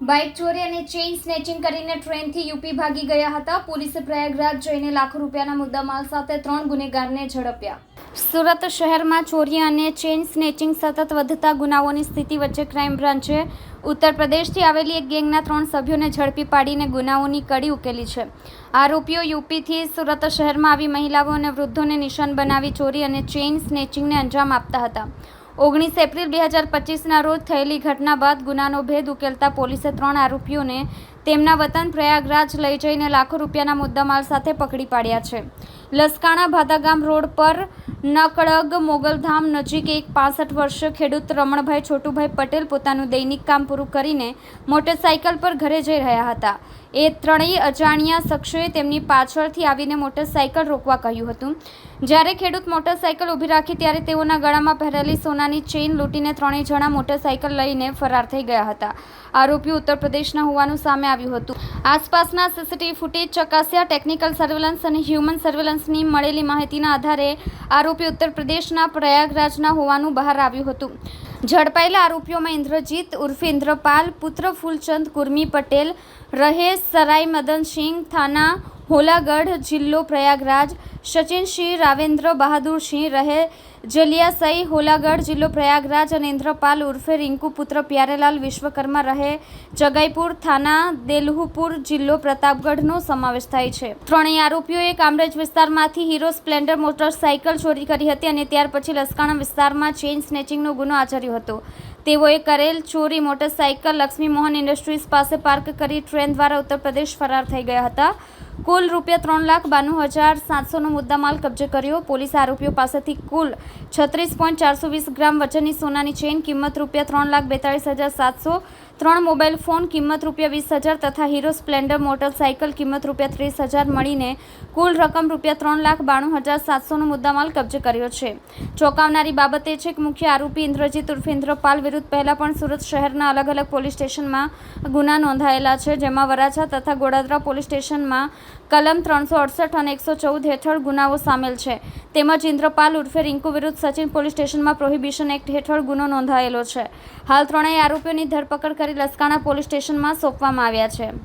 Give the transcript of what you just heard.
Bike ચોરી અને chain snatching કરીને ટ્રેનથી યુપી ભાગી ગયા હતા. પોલીસે પ્રયાગરાજ જઈને લાખો રૂપિયાના મુદ્દામાલ સાથે ત્રણ ગુનેગારને ઝડપ્યા. સુરત શહેરમાં ચોરી અને ચેઇન સ્નેચિંગ સતત વધતા ગુનાઓની સ્થિતિ વચ્ચે ક્રાઇમ બ્રાન્ચે ઉત્તર પ્રદેશથી આવેલી એક ગેંગના ત્રણ સભ્યોને ઝડપી પાડીને ગુનાઓની કડી ઉકેલી છે. આરોપીઓ યુપીથી સુરત શહેરમાં આવી મહિલાઓ અને વૃદ્ધોને નિશાન બનાવી ચોરી અને ચેઇન સ્નેચિંગને અંજામ આપતા હતા. ઓગણીસ એપ્રિલ બે હજાર પચીસના રોજ થયેલી ઘટના બાદ ગુનાનો ભેદ ઉકેલતા પોલીસે ત્રણ આરોપીઓને તેમના વતન પ્રયાગરાજ લઈ જઈને લાખો રૂપિયાના મુદ્દામાલ સાથે પકડી પાડ્યા છે. લસકાણા ભાદાગામ રોડ પર નકળગ મોગલધામ નજીક એક પાસઠ વર્ષ ખેડૂત રમણભાઈ છોટુભાઈ પટેલ પોતાનું દૈનિક કામ પૂરું કરીને મોટરસાઇકલ પર ઘરે જઈ રહ્યા હતા. એ ત્રણેય અજાણ્યા શખ્સોએ તેમની પાછળથી આવીને મોટરસાઇકલ રોકવા કહ્યું હતું. જ્યારે ખેડૂત મોટરસાઇકલ ઊભી રાખી ત્યારે તેઓના ગળામાં પહેરેલી સોનાની ચેઇન લૂંટીને ત્રણેય જણા મોટરસાઇકલ લઈને ફરાર થઈ ગયા હતા. આરોપીઓ ઉત્તર પ્રદેશના હોવાનું સામે આવ્યું હતું. આસપાસના સીસીટીવી ફૂટેજ ચકાસ્યા ટેકનિકલ સર્વેલન્સ અને હ્યુમન સર્વેલન્સની મળેલી માહિતીના આધારે આરોપી ઉત્તર પ્રદેશના પ્રયાગરાજના હોવાનું બહાર આવ્યું હતું. ઝડપાયેલા આરોપીઓમાં ઇન્દ્રજીત ઉર્ફે ઇન્દ્રપાલ પુત્ર ફૂલચંદ કુર્મી પટેલ રહેશ સરાઈ મદન મદનસિંહ થાના હોલાગઢ જિલ્લો પ્રયાગરાજ. સચિનસિંહ રાવેન્દ્ર બહાદુરસિંહ રહે. જલિયાસઈ હોલાગઢ જિલ્લો પ્રયાગરાજ અને ઇન્દ્રપાલ ઉર્ફે રિંકુ પુત્ર પ્યારેલાલ વિશ્વકર્મા રહે. જગાઈપુર થાના, દેલહુપુર જિલ્લો પ્રતાપગઢનો સમાવેશ થાય છે. ત્રણેય આરોપીઓએ કામરેજ વિસ્તારમાંથી હીરો સ્પ્લેન્ડર મોટરસાઇકલ ચોરી કરી હતી અને ત્યાર પછી લસકાણા વિસ્તારમાં ચેઇન સ્નેચિંગનો ગુનો આચર્યો હતો. તેઓએ કરેલ ચોરી મોટરસાઇકલ લક્ષ્મી મોહન ઇન્ડસ્ટ્રીઝ પાસે પાર્ક કરી ટ્રેન દ્વારા ઉત્તર પ્રદેશ ફરાર થઈ ગયા હતા. કુલ રૂપિયા ત્રણ લાખ બાણું હજાર સાતસોનો મુદ્દામાલ કબજે કર્યો. પોલીસ આરોપીઓ પાસેથી કુલ છત્રીસ પોઈન્ટ ચારસો વીસ ગ્રામ વજનની સોનાની ચેઇન કિંમત રૂપિયા ત્રણ લાખ બેતાળીસ હજાર સાતસો ત્રણ મોબાઈલ ફોન કિંમત રૂપિયા વીસ હજાર તથા હીરો સ્પ્લેન્ડર મોટરસાઇકલ કિંમત રૂપિયા ત્રીસ હજાર મળીને કુલ રકમ રૂપિયા ત્રણ લાખ બાણું હજાર સાતસોનો મુદ્દામાલ કબજે કર્યો છે. ચોંકાવનારી બાબત એ છે કે મુખ્ય આરોપી ઇન્દ્રજીત ઉર્ફે ઇન્દ્રપાલ વિરુદ્ધ પહેલાં પણ સુરત શહેરના અલગ અલગ પોલીસ સ્ટેશનમાં ગુના નોંધાયેલા છે, જેમાં વરાછા તથા ગોડાદરા પોલીસ સ્ટેશનમાં કલમ ત્રણસો અડસઠ અને એકસો ચૌદ હેઠળ ગુનાઓ સામેલ છે. તેમજ ઇન્દ્રપાલ ઉર્ફે રિંકુ વિરુદ્ધ સચિન પોલીસ સ્ટેશનમાં પ્રોહિબિશન એક્ટ હેઠળ ગુનો નોંધાયેલો છે. હાલ ત્રણેય આરોપીઓની ધરપકડ કરી લસકાણા પોલીસ સ્ટેશનમાં સોંપવામાં આવ્યા છે.